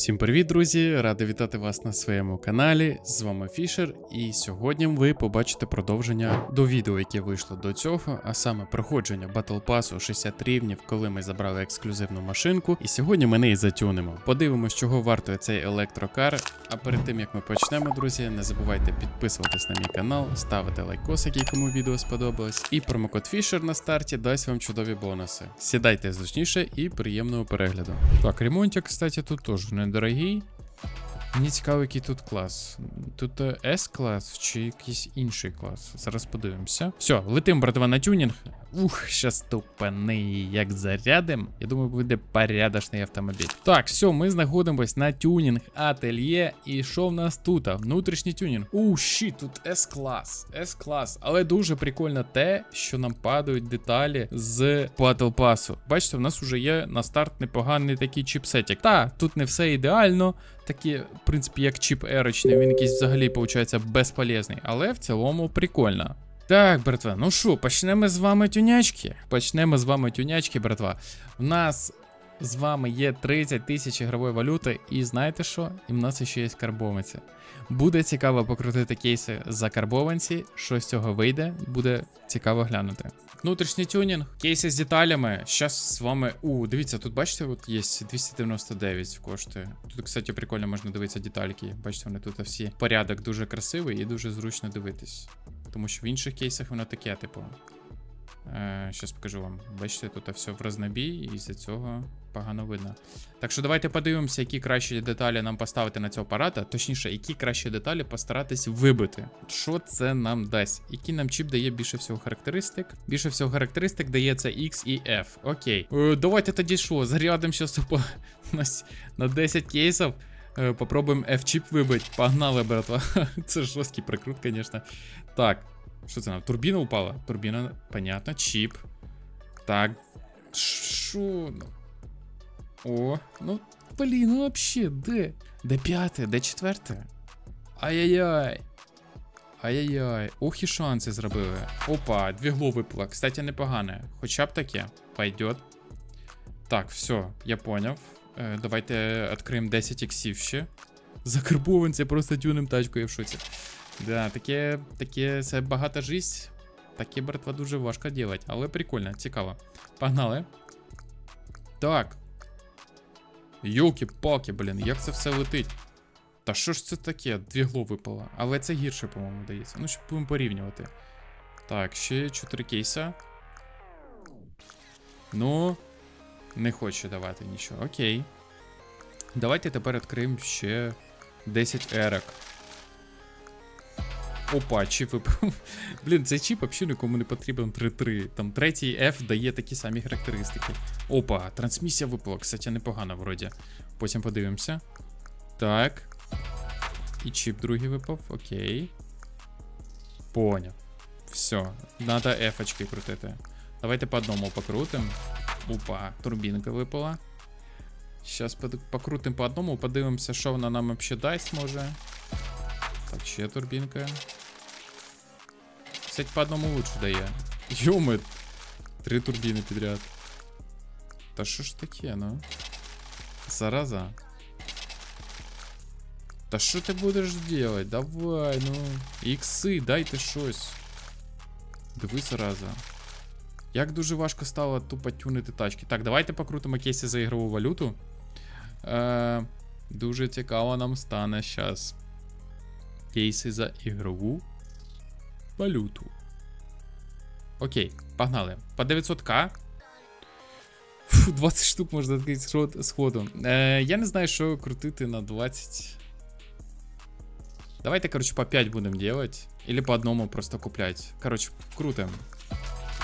Всім привіт, друзі! Радий вітати вас на своєму каналі. З вами Фішер, і сьогодні ви побачите продовження до відео, яке вийшло до цього, а саме проходження Battle Pass 60 рівнів, коли ми забрали ексклюзивну машинку. І сьогодні ми неї затюнемо. Подивимось, чого вартує цей електрокар. А перед тим як ми почнемо, друзі, не забувайте підписуватись на мій канал, ставити лайкосик, якому відео сподобалось. І промокод Фішер на старті дасть вам чудові бонуси. Сідайте зручніше і приємного перегляду. Так, ремонтик, кстати, тут теж недорогий. Мені цікаво, який тут клас. Тут е, S-клас чи якийсь інший клас. Зараз подивимося. Все, летим, братва, на тюнінг. Ух, щас тупаний, як зарядим. Я думаю, буде порядочний автомобіль. Так, все, ми знаходимось на тюнінг ательє. І що в нас тут? Внутрішній тюнінг. У, щит, тут S-клас. S-клас. Але дуже прикольно те, що нам падають деталі з Battle Pass. Бачите, в нас вже є на старт непоганий такий чіпсетик. Та, тут не все ідеально. Такі, в принципі, як чіп ерочний, він якийсь взагалі, виходить, безполезний. Але в цілому прикольно. Так, братва, ну що, почнемо з вами тюнячки. Почнемо з вами тюнячки, братва. У нас з вами є 30 тисяч ігрової валюти, і знаєте що? І в нас ще є карбованці. Буде цікаво покрутити кейси за карбованці. Що з цього вийде, буде цікаво глянути. Внутрішній тюнінг, кейси з деталями. Щас з вами. У, дивіться, тут бачите, от є 299 коштує. Тут, кстати, прикольно можна дивитися детальки. Бачите, вони тут всі. Порядок дуже красивий і дуже зручно дивитись. Тому що в інших кейсах воно таке, типу. Е, Щас покажу вам. Бачите, тут все в рознобій, і з-за цього погано видно. Так що давайте подивимося, які кращі деталі нам поставити на цього апарата. Точніше, які кращі деталі постаратись вибити. Що це нам дасть? Який нам чіп дає більше всього характеристик? Більше всього характеристик дає це X і F. Окей. Е, давайте тоді що? Зарядимо с- на 10 кейсів. Е, Попробуємо F-чіп вибити. Погнали, братва. Це жорсткий прикрут, звісно. Так. Що це нам? Турбіна упала? Турбіна, понятно, чіп. Так. Шо? О, ну, блін, ну вообще, п'яте, де четверте? Ай-яй-яй. Ай-яй-яй. Ох і шанси зробили. Опа, двігло випало. Кстати, непогане. Хоча б таке. Пойдет. Так, все, я поняв. Е, давайте відкриємо 10 іксів ще. Закарбованці просто тюнем тачку, в шоці. Да, таке, таке, це багата жизнь. Таке, братва, дуже важко делать, але прикольно, цікаво. Погнали. Так. Йолки-палки, блін, як це все летить? Та що ж це таке? Двігло випало. Але це гірше, по-моєму, дається. Ну, щоб будемо порівнювати. Так, ще 4 кейса. Ну, не хоче давати нічого. Окей. Давайте тепер відкриємо ще 10 ерок. Опа, чіп випав. Блін, цей чіп взагалі нікому не потрібен 3-3. Там третій F дає такі самі характеристики. Опа, трансмісія випала, кстати, непогано вроді. Потім подивимося. Так. І чіп другий випав, окей. Поняв. Все, надо F-очки крутити. Давайте по одному покрутим. Опа, турбінка випала. Зараз покрутимо по одному, подивимося, що вона нам взагалі дасть може. Так, ще турбінка. Кстати, по одному лучше дає. Йоми, три турбіни підряд. Та що ж таке, ну? Зараза. Та що ти будеш делать? Давай, ну. Ікси, дайте щось. Диви, зараза. Як дуже важко стало тупо тюнити тачки. Так, давайте покрутимо кейси за ігрову валюту. Е, дуже цікаво нам стане зараз. Кейси за ігрову валюту. Окей, погнали. По 900к. Фу, 20 штук можна відкрити сход- сходу. Е, я не знаю, що крутити на 20. Давайте, короче, по 5 будемо делать. Или по одному просто куплять. Короче, крутим.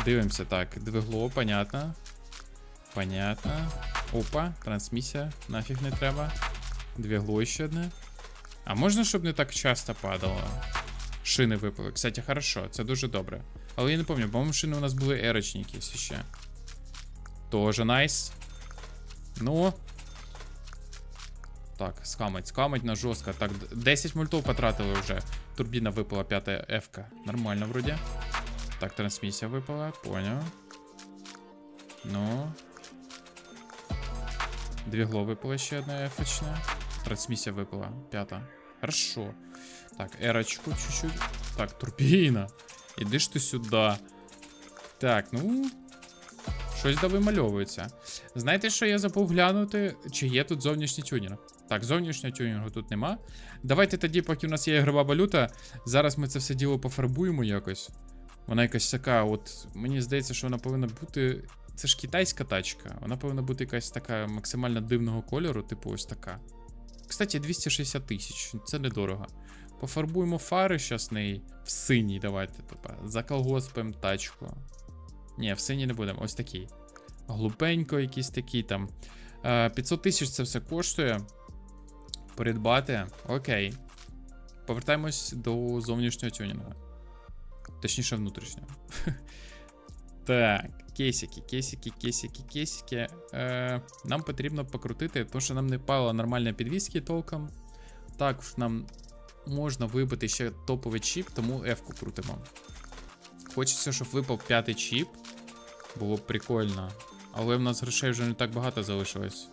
Дивимося так. Двигло, понятно. Понятно. Опа, трансмісія. Нафіг не треба. Двигло ще одне. А можна, щоб не так часто падало? Шини випали. Кстати, хорошо, це дуже добре. Але я не пам'ятаю, по-моєму, шини у нас були ерочні якісь ще. Тоже найс. Ну. Так, скамить, скамить на жорстко. Так, 10 мультов потратили вже. Турбіна випала, п'ята F-ка. Нормально вроді. Так, трансмісія випала, поняв. Ну. Дві голови випала ще одна F-очна. Трансмісія випала. П'ята. Хорошо. Так, ерочку чуть-чуть. Так, турбіна. Іди ж ти сюди. Так, ну. Щось да вимальовується. Знаєте, що я забув глянути? Чи є тут зовнішній тюнінг? Так, зовнішнього тюнінгу тут нема. Давайте тоді, поки у нас є ігрова валюта, зараз ми це все діло пофарбуємо якось. Вона якась така, от мені здається, що вона повинна бути. Це ж китайська тачка. Вона повинна бути якась така максимально дивного кольору, типу ось така. Кстати, 260 тисяч, це недорого. Пофарбуємо фари щас неї в синій, давайте, типа. Заколгоспимо тачку. Ні, в синій не будемо, ось такий. Глупенько, якийсь такий там. Е, 500 тисяч це все коштує. Придбати. Окей. Повертаємось до зовнішнього тюнінгу. Точніше, внутрішнього. Так, кейсики, кейсики, кейсики, кейсики. Е, нам потрібно покрутити, тому що нам не пало нормальної підвіски толком. Також нам можна вибити ще топовий чіп, тому F-ку крутимо. Хочеться, щоб випав п'ятий чіп. Було б прикольно. Але в нас грошей вже не так багато залишилось.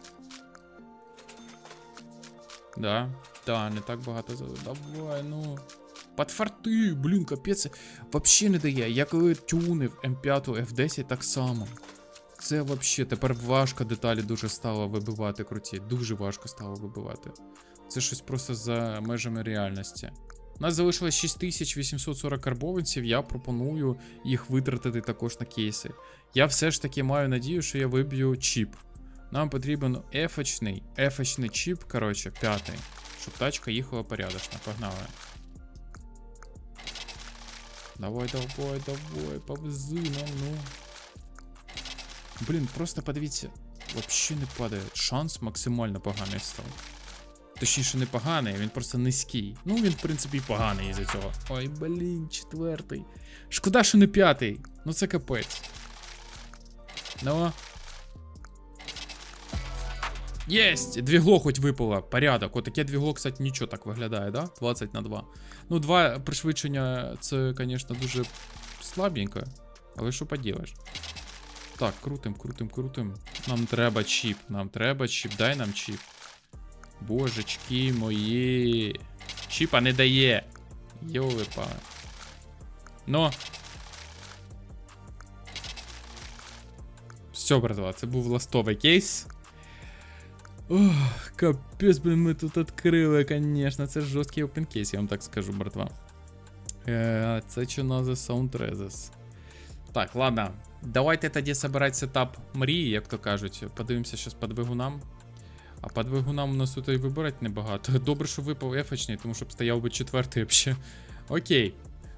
Да, да, не так багато залишилось. Давай, ну. Подфарти, блін, капець. Вообще не дає. Я коли тюнив М5 F10 так само. Це вообще тепер важко деталі дуже стало вибивати круті. Дуже важко стало вибивати. Це щось просто за межами реальності. У нас залишилось 6840 карбованців, я пропоную їх витратити також на кейси. Я все ж таки маю надію, що я виб'ю чіп. Нам потрібен ефочний, ефочний чіп, коротше, п'ятий. Щоб тачка їхала порядочно. Погнали. Давай, давай, давай, повзи нам, ну. Блін, просто подивіться. Вообще не падає. Шанс максимально поганий став. Точніше, не поганий, він просто низький. Ну, він, в принципі, і поганий із-за цього. Ой, блін, четвертий. Шкода, що не п'ятий. Ну це капець. Ну. Єсть! Двігло хоч випало. Порядок. Отаке двігло, кстати, нічого так виглядає, да? 20 на 2. Ну, два пришвидшення, це, звісно, дуже слабенько. Але що поділиш? Так, крутим, крутим, крутим. Нам треба чіп, нам треба чіп, дай нам чіп. Божечки мої. Чіпа не дає. Йоли пане. Ну. Все, братва, це був ластовий кейс. Ох, капець, блин, ми тут відкрили, конечно. Це жорсткий опенкейс, я вам так скажу, братва. Е, це чи Sound Rezes. Так, ладно. Давайте тоді собирати сетап мрії, як то кажуть. Подивимося зараз по двигунам. А по двигунам у нас тут і вибирати небагато. Добре, що випав ефочний, тому щоб стояв би четвертий взагалі. Окей.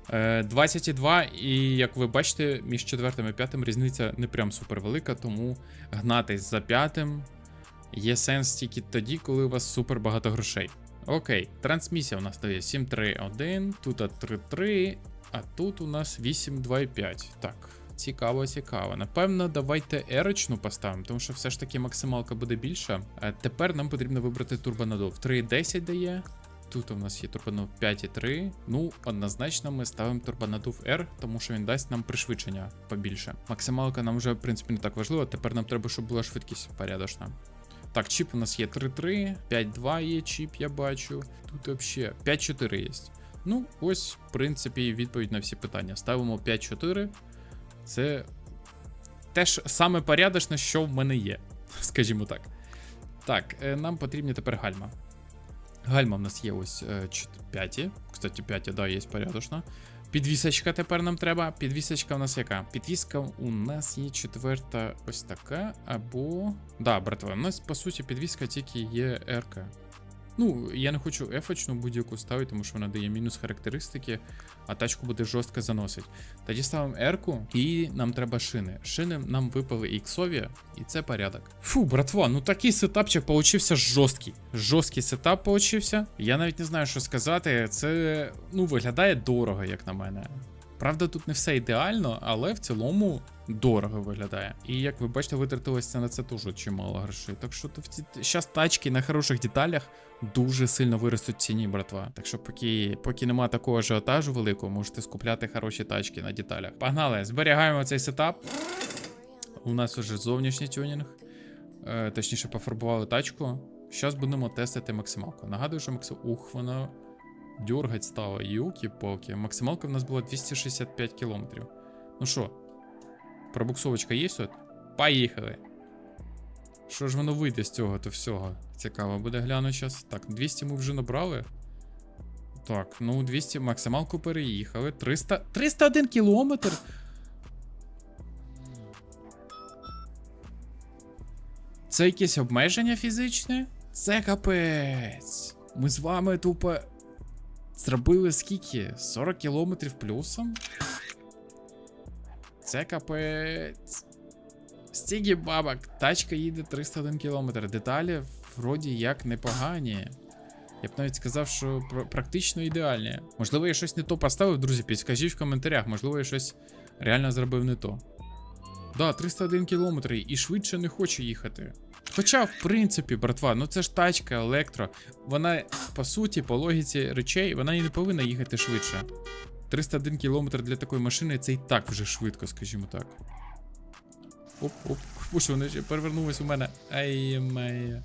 Е, 22, і як ви бачите, між четвертим і п'ятим різниця не прям супер велика, тому гнатись за п'ятим є сенс тільки тоді, коли у вас супер багато грошей. Окей, трансмісія у нас стає 7-3-1, тут 3-3, а тут у нас 8-2-5. Так, цікаво, цікаво. Напевно, давайте ерочну поставимо, тому що все ж таки максималка буде більша. А тепер нам потрібно вибрати турбонадув. 3,10 дає. Тут у нас є турбонадув 5,3. Ну, однозначно, ми ставимо турбонадув R, тому що він дасть нам пришвидшення побільше. Максималка нам вже, в принципі, не так важлива. Тепер нам треба, щоб була швидкість порядочна. Так, чіп у нас є 3.3, 5.2 є чіп, я бачу. Тут взагалі 5.4 є. Ну, ось, в принципі, відповідь на всі питання. Ставимо 5.4. Це те ж саме порядочне, що в мене є, скажімо так. Так, е, нам потрібні тепер гальма. Гальма в нас є ось 5. Кстати, 5, да, є порядочно. Підвісочка тепер нам треба. Підвісочка у нас яка? Підвіска у нас є четверта ось така. Або. Да, братва, у нас по суті підвіска тільки є РК. Ну, я не хочу ефочну будь-яку ставити, тому що вона дає мінус характеристики, а тачку буде жорстко заносить. Тоді ставимо R-ку і нам треба шини. Шини нам випали іксові, і це порядок. Фу, братва, ну такий сетапчик получився жорсткий. Жорсткий сетап получився. Я навіть не знаю, що сказати. Це ну виглядає дорого, як на мене. Правда, тут не все ідеально, але в цілому дорого виглядає. І як ви бачите, витратилося на це теж чимало грошей. Так що зараз тачки на хороших деталях дуже сильно виростуть ціні, братва. Так що, поки поки нема такого ажіотажу великого, можете скупляти хороші тачки на деталях. Погнали, зберігаємо цей сетап. У нас вже зовнішній тюнінг. Е, точніше, пофарбували тачку. Зараз будемо тестити максималку. Нагадую, що максим... Ух, вона дюргать стала. Юки-поки. Максималка в нас була 265 кілометрів. Ну що, пробуксовочка є тут? Поїхали. Що ж воно вийде з цього то всього? Цікаво буде гляну зараз. Так, 200 ми вже набрали. Так, ну 200 максималку переїхали. 300. 301 кілометр. Це якесь обмеження фізичне? Це капець. Ми з вами тупо зробили скільки? 40 кілометрів плюсом? Це капець. Стільки бабок. Тачка їде 301 кілометр. Деталі вроді як непогані. Я б навіть сказав, що пр- практично ідеальні. Можливо, я щось не то поставив, друзі, підскажіть в коментарях, можливо, я щось реально зробив не то. Да, 301 кілометр і швидше не хочу їхати. Хоча, в принципі, братва, ну це ж тачка, електро. Вона, по суті, по логіці речей, вона і не повинна їхати швидше. 301 км для такої машини це і так вже швидко, скажімо так. Оп, оп, Боже, вони ще перевернулись у мене. Ай, моя.